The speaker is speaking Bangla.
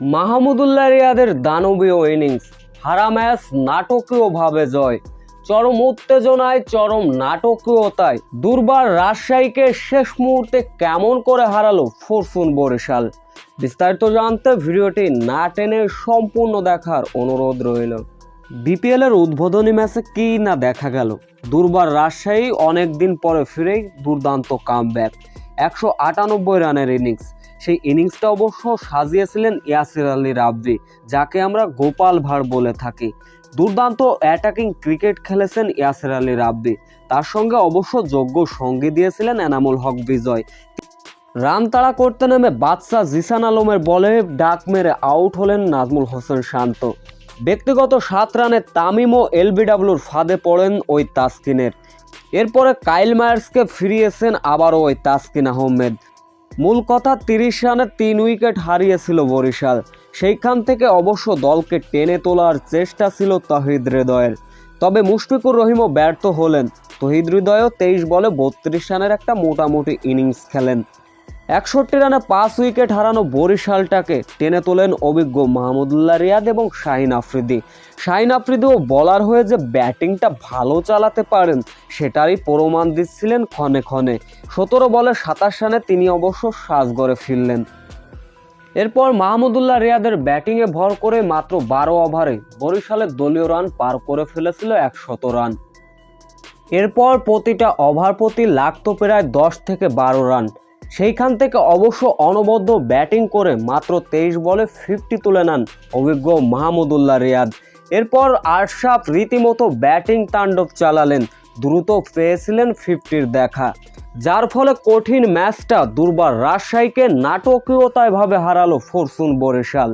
মাহমুদুল্লাহ রিয়াদের দানবীয় ইনিংস হারা ম্যাচ নাটকীয়ভাবে জয়, চরম উত্তেজনায়, চরম নাটকীয়তায়। দুর্বার রাজশাহীকে শেষ মুহূর্তে কেমন করে হারালো ফরচুন বরিশাল? বিস্তারিত জানতে ভিডিওটি না টেনে সম্পূর্ণ দেখার অনুরোধ রইল। বিপিএল এর উদ্বোধনী ম্যাচে কি না দেখা গেল? দুর্বার রাজশাহী অনেক দিন পরে ফিরেই দুর্দান্ত কাম কামব্যাক একশো আটানব্বই রানের ইনিংস সেই ইনিংসটা অবশ্য সাজিয়েছিলেন ইয়াসির আলী রাব্বি যাকে আমরা গোপাল ভাঁড় বলে থাকি। দুর্দান্ত অ্যাটাকিং ক্রিকেট খেলেছেন ইয়াসির আলী রাব্বি তার সঙ্গে অবশ্য যোগ্য সঙ্গী দিয়েছিলেন এনামুল হক বিজয়। রান তাড়া করতে নেমে বাদশাহ জিসান আলমের বলে ডাক মেরে আউট হলেন নাজমুল হোসেন শান্ত। ব্যক্তিগত সাত রানে তামিম ও এলবিডাব্লিউর ফাঁদে পড়েন ওই তাসকিনের। এরপরে কাইল মায়ার্সকে ফিরিয়েছেন আবারও ওই তাসকিন আহমেদ। মূল কথা তিরিশ রানে তিন উইকেট হারিয়েছিল বরিশাল। সেইখান থেকে অবশ্য দলকে টেনে তোলার চেষ্টা ছিল তহিদ হৃদয়ের। তবে মুশফিকুর রহিমও ব্যর্থ হলেন। তহিদ হৃদয়ও তেইশ বলে বত্রিশ রানের একটা মোটামুটি ইনিংস খেলেন। একষট্টি রানে পাঁচ উইকেট হারানো বরিশালটাকে টেনে তোলেন অভিজ্ঞ মাহমুদুল্লাহ রিয়াদ এবং শাহিন আফ্রিদি। শাহিন আফ্রিদিও বলার হয়ে যে ব্যাটিংটা ভালো চালাতে পারেন, সেটারই প্রমাণ দিচ্ছিলেন ক্ষণে ক্ষণে। সতেরো বলে সাতাশ রানে তিনি অবশ্য সাজগড়ে ফিরলেন। এরপর মাহমুদুল্লাহ রিয়াদের ব্যাটিংয়ে ভর করে মাত্র বারো ওভারে বরিশালের দলীয় রান পার করে ফেলেছিল একশত রান। এরপর প্রতিটা ওভার প্রতি লাগতো প্রায় দশ থেকে বারো রান। সেইখান থেকে অবশ্য অনবদ্য ব্যাটিং করে মাত্র তেইশ বলে ফিফটি তুলে নেন অভিজ্ঞ মাহমুদুল্লাহ রিয়াদ। এরপর আশরাফ রীতিমতো ব্যাটিং তাণ্ডব চালালেন, দ্রুত পেয়েছিলেন ফিফটির দেখা। যার ফলে কঠিন ম্যাচটা দুর্বার রাজশাহীকে নাটকীয়তায়ভাবে হারালো ফরসুন বরিশাল।